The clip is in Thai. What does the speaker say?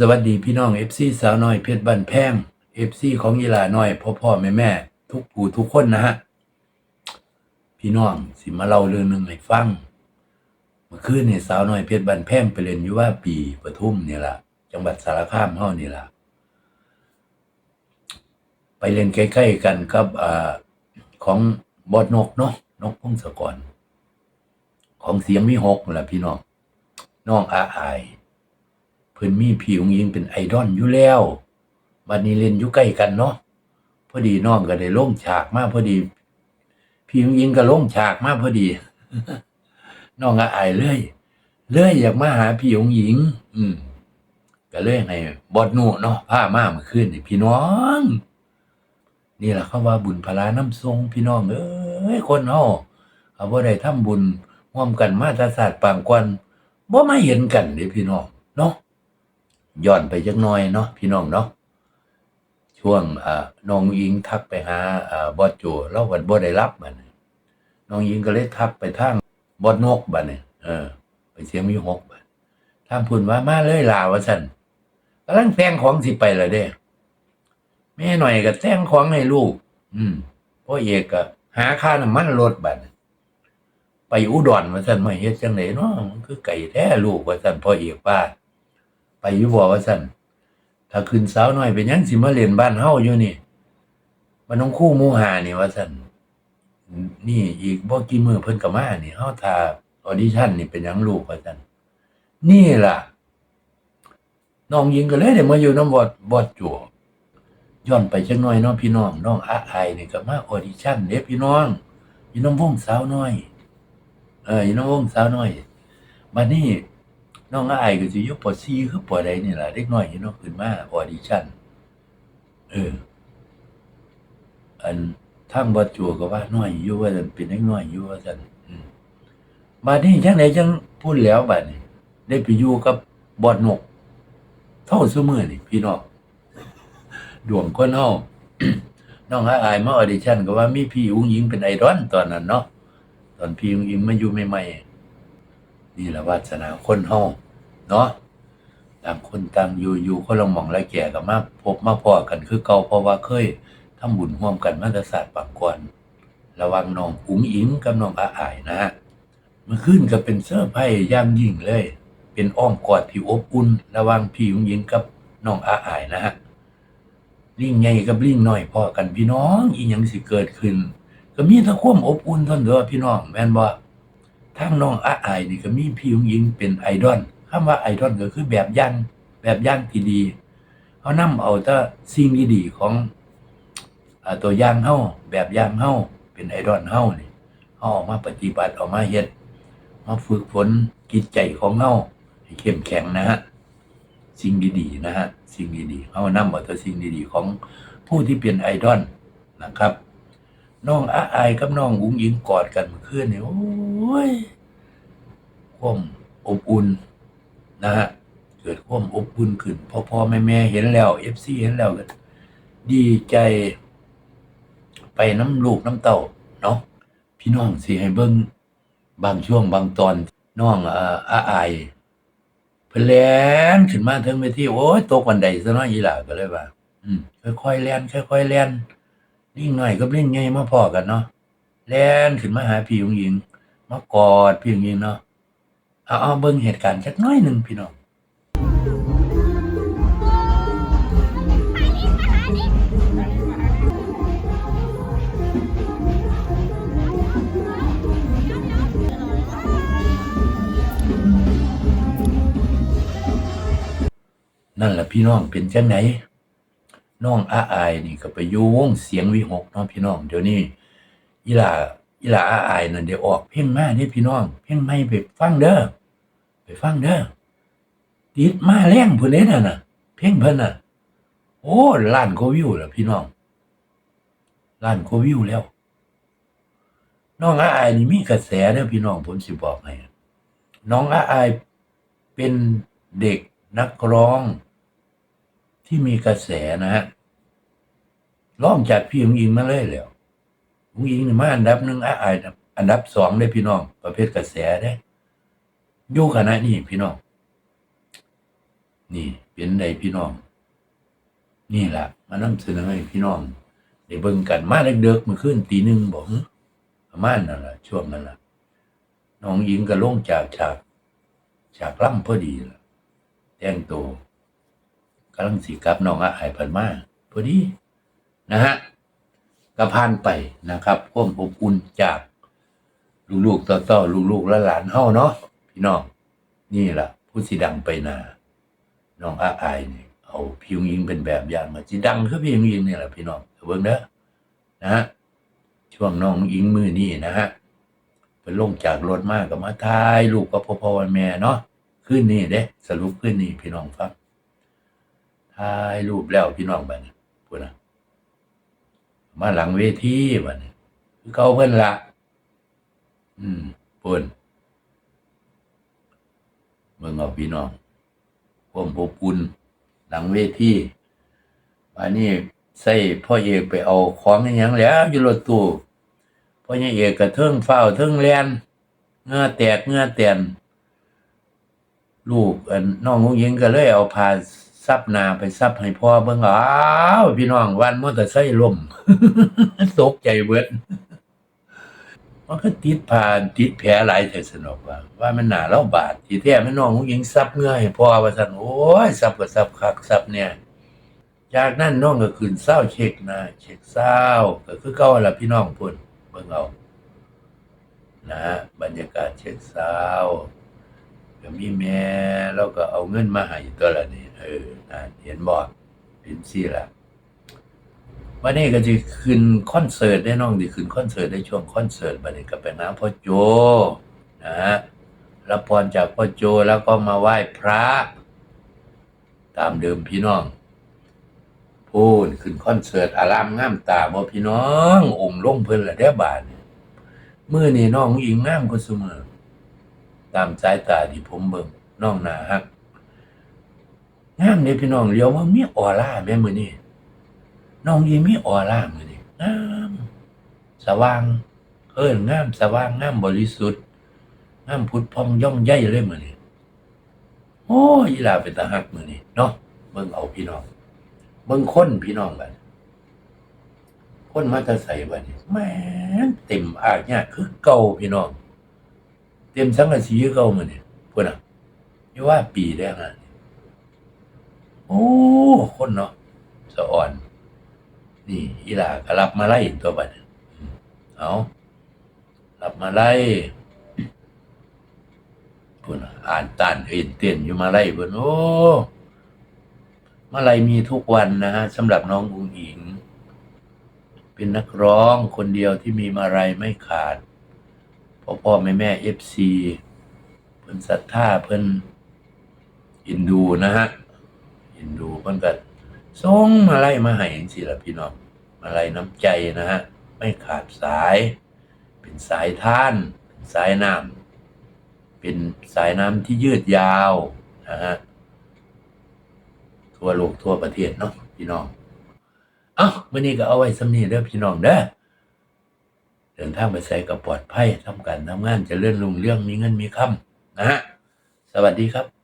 สวัสดีพี่น้องเอฟซีสาวน้อยเพชรบ้านแพงเอฟซีของยีลาน้อยพ่อพ่อแม่แม่ทุกผู้ทุกคนนะฮะ พี่น้องสิมาเล่าเรื่องหนึ่งให้ฟัง เมื่อคืนนี่สาวน้อยเพชรบ้านแพงไปเรียนอยู่ว่าปีปทุมนี่ล่ะ จังหวัดสารคามเฮานี่ล่ะ ไปเรียนใกล้ๆกันกับอ่าของบอดนกเนาะนกพงศกร ของเสียงมีหกนั่นล่ะพี่น้องน้องอาอาย เพิ่นมีพี่องยิงเป็นไอดอลอยู่แล้วบัดนี้เล่นอยู่ใกล้กันเนาะพอดีน้องก็ได้ลงฉากมาพอดี พี่องยิงก็ลงฉากมาพอดีน้องอาอายเลยเลยอยากมาหาพี่องยิง อืมก็เลยให้บอดนูเนาะพามาเมื่อคืนนี่พี่น้อง นี่แหละเขาว่าบุญพลาน้ำทรงพี่น้องเอ้ยคนเฮาเอาบ่ได้ทำบุญร่วมกันมาตราศาสตร์ปางกวนบ่มาเห็นกันเด้พี่น้องเนาะ ย้อนไปจักหน่อยเนาะพี่น้องเนาะช่วงน้องอิงทักไปหาบอดโจเราก็บ่ได้รับบัดนี้น้องอิงก็เลยทักไปทางบอดนกบัดนี้เออ ไปเสียงมีหกบัดทางพุ่นว่ามาเลยลาว่าซั่นกำลังแต่งของสิไปแล้วเด้แม่หน่อยก็แต่งของให้ลูก อืมพ่อเอกก็หาค่าน้ำมันรถบัดนี้ไปอุดรว่าซั่นมาเฮ็ดจังไดเนาะมันคือไก่แท้ลูกว่าซั่นพ่อเอกว่า ไปอยู่บ่ว่าซั่นถ้าขึ้นสาวน้อยเป็นยังสิมาเล่นบ้านเฮาอยู่นี่มันน้องคู่มูหานี่ว่าซั่นนี่อีกบ่กี่มือเพิ่นก็มานี่เฮาถ้าออดิชั่นนี่เป็นยังลูกว่าซั่นนี่ล่ะน้องหญิงก็เลยได้มาอยู่น้ำบอดบอดจั่วย้อนไปจักน่อยเนาะพี่น้องน้องอาไอนี่ก็มาออดิชั่นเด้พี่น้องอยู่น้องวงสาวน้อย เอออยู่น้องวงสาวน้อยบัดนี้ น้องอาไอายก็สิอยู่ป .4 คือปใดนี่แหละเด็กน้อยเนาะขึ้นมาออดิชั่นเออ อันทางบ่จัวก็ว่าน้อยอยู่ว่าซั่นเป็นเด็กน้อยอยู่ว่าซั่นมบัดนี้จังไดจังพูดแล้วบัดนี้ได้ไปอยู่กับบอดนก เท่าซุมื้อนี่พี่น้องดวงคนเฮาน้องอาอายมาออดิชั่นก็ว่ามีพี่อุ้งยิงเป็นไอดอลตอนนั้นเนาะตอนพี่อุ้งยิงมาอยู่ใหม่ๆ นี่แหละวาสนาคนเฮาเนาะต่างคนต่างอยู่อยู่คนละหม่องละแก่ก็มาพบมาพอกันคือเก่าเพราะว่าเคยทำบุญร่วมกันมาแตศาสตร์ปางก่อนระวังน้องอุ้งอิงกับน้องอาอายนะฮะเมื่อคืนก็เป็นเซอร์ไพรส์อย่างยิ่งเลย เป็นอ้อมกอดที่อบอุ่น ระว่างพี่อุ้งยิงกับน้องอาอายนะฮะลิ่งใหญ่กับลิ่งน้อยพอกันพี่น้องอีหยังสิเกิดขึ้น ก็มีแต่ความอบอุ่นท่านั้นเด้อพี่น้องแม่นบ่ ทางน้องอาอายนี่ก็มีพี่หญิงเป็นไอดอลคำว่าไอดอลก็คือแบบอย่างแบบอย่างที่ดีเฮานำเอาแต่สิ่งดีๆของอตัวอย่างเฮาแบบอย่างเฮาเป็นไอดอลเฮานี่เฮาออกมาปฏิบัติออกมาเฮ็ดมาฝึกฝนจิตใจของเฮาให้เข้มแข็งนะฮะสิ่งดีๆนะฮะสิ่งดีๆเอานำเอาแต่สิ่งดีๆของผู้ที่เป็นไอดอลนะครับ น้องอาอายกับน้องอุ้งยิงกอดกันเมื่อคืนนี่ยโอ้ยความอบอุ่นนะฮะเกิดความอบอุ่นขึ้นพอพ่อแม่แม่เห็นแล้วเอฟซีเห็นแล้วก็ดีใจ ไปน้ำลูกน้ำเต้าเนาะพี่น้องสิให้เบิ่งบางช่วงบางตอนน้องอ่ออาอายเพิ่นแลนขึ้นมาถึงเวทีโอ้ยตกบันไดซะเนาะอีหล่าก็เลยว่า อืมค่อยๆแล่นค่อยๆแล่น ลิงน้อยกับลิงใหญ่มาพ้อกันเนาะแล่นขึ้นมาหาพี่ผู้หญิงมากอดพี่ผู้หญิงเนาะเอาเอาเบิ่งเหตุการณ์จักน้อยหนึ่งพี่น้องนั่นแหละพี่น้องเป็นจังไดน้ น้องอาอายนี่ก็ไปอยู่วงเสียงวิหกเนาะพี่น้องเดี๋ยวนี้อีหล่าอีหล่าอาอายนั่นได้ออกเพลงมาเด้พี่น้อง เพลงใหม่ไปฟังเด้อไปฟังเด้อติดมาแรงพุ่นเด้นั่นน่ะเพลงเพิ่นน่ะ โอ้ล้านกว่าวิวแล้วพี่น้องล้านกว่าวิวแล้วน้องอาอายนี่มีกระแสเด้อพี่น้องผมสิบอกให้น้องอาอายเป็นเด็กนักร้อง ที่มีกระแสนะฮะร้องจากพี่หงอิงมาเลยแล้วหงอิงนี่มาอันดับหนึ่งอาอายอันดับสองได้พี่น้อง ประเภทกระแสได้อยู่ขณะนี้พี่น้อง นี่เป็นใดพี่น้อง นี่แหละมานำเสนอให้พี่น้องได้เบิ่งกันมาเด็กๆมื้อคืนตีหนึ่งบ่หึประมาณนั่นละช่วงนั้นละน้องหญิงก็ลงจากฉากฉากล่ำพอดีล่ะแต่งตัว กำลังสิกลับน้องอาหายพันมาพอดีนะฮะก็ผ่านไปนะครับความอบอุ่นจากลูกๆต่อๆลูกๆและหลานเฮาเนาะพี่น้องนี่ล่ะ ผู้สิดังไปหนาน้องอาอายนี่เอาพี่ยุงยิงเป็นแบบอย่างมาสิดังคือพี่ยุงยิงนี่แหละพี่น้องเบิ่งเด้อนะฮะช่วงน้องอิงมือนี่นะฮะเป็นลงจากรถมาก็มาถ่ายรูปกับพ่อพ่อแม่เนาะขึ้นนี่เด้สรุปขึ้นนี่พี่น้องฟัง ถ่ายรูปแล้วพี่น้องบัดนี้พูดนะมาหลังเวทีบัดนี้คือเขาเพิ่นละอืมเพิ่นเบิ่งเอาพี่น้องความอบอุ่นหลังเวทีอันนี้ใส่พ่อเอกไปเอาของอหยังแล้วอยู่รถตู้พ่อใหญ่เอกก็เทิงเฝ้าเทิงแลนเงื่อแตกเงื่อแตนลูกน้องงูยิงก็เลยเอาผ้า ซับนาไปซับให้พ่อเบิ่งอ้าวพี่น้องวันมอเตอร์ไซค์ล้มตกใจเบิดมันก็ติดผ่านติดแผลหลายแต่สนอกว่า ว่ามันหนาเล่าบาดที่แท้แม่น้องหญิงซับเงื่อให้พ่อว่าซั่นโอ้ยซับก็ซับคักซับเนี่ยจากนั้นน้องก็ขึ้นเศร้าเช็คนะเช็คเศร้าก็คือเก่าละพี่น้องพุ่นเบิ่งเอานะบรรยากาศเช็คเศร้าก็มีแม่แล้วก็เอาเงินมาให้ตัวละนี่ เออนะเห็นบ่เป็นซี่ละวันนี้ก็จะขึ้นคอนเสิร์ตได้น้องดิขึ้นคอนเสิร์ตในช่วงคอนเสิร์ตวันนี้ก็ไปน้ำพ่อโจนะฮะรับพรจากพ่อโจแล้วก็มาไหว้พระ ตามเดิมพี่น้องพูดขึ้นคอนเสิร์ตอารามงามตาบ่พี่น้ององค์ลงเพิ่นละเด้บาดนี้มื้อนี้น้องหญิงงามกว่าซุมื้อตามสายตาที่ผมเบิ่งน้องหนาฮัก งามเด้พี่น้องเลี้ยวว่ามีออร่าแม่มือนี้น้องยีมีออร่ามือนี่งามสว่าง เอิ้นงามสว่างงามบริสุทธิ์งามพุทธพองย่องใหญ่เลยมือนี่โอ้ยลาเป็นตาฮักมือนี่เนาะเบิ่งเอาพี่น้องเบิ่งคนพี่น้องบัดคนมาตะใส่บัดนี้แม่เต็มอากเนี่ยคือเก่าพี่น้อง เต็มสังกะสีคือเก่ามือนี่พุ่นน่ะอยู่ว่าปีได้ขนาดนี้ โอ้คนเนาะสะอ่อน นี่อีหลาก็รับมาไล่ตัวบัดเอารับมาไล่พุ่นน่ะอ่านตานเอ็นเต้นอยู่มาไล่พุ่นโอ้มาไล่มีทุกวันนะฮะสำหรับน้องอุ๋งอิง เป็นนักร้องคนเดียวที่มีมาไลัยไม่ขาดพ่อพ่อแม่แม่เอฟซีเพิ่นศรัทธาเพิ่นอินดูนะฮะ อินดูเพิ่นก็ส่งมาไล่มาให้จังซี่ล่ะพี่น้องมาไล่น้ำใจนะฮะไม่ขาดสาย เป็นสายท่านเป็นสายน้ำเป็นสายน้ำที่ยืดยาวนะฮะทั่วโลกทั่วประเทศเนาะพี่น้อง เอ้ามื้อนี้ก็เอาไว้สำนีเด้อพี่น้องเด้อเดินทางไปใส่กับปลอดภัยทำการทำงานจะเลื่อนลุงเรื่องมีเงินมีคำนะฮะสวัสดีครับ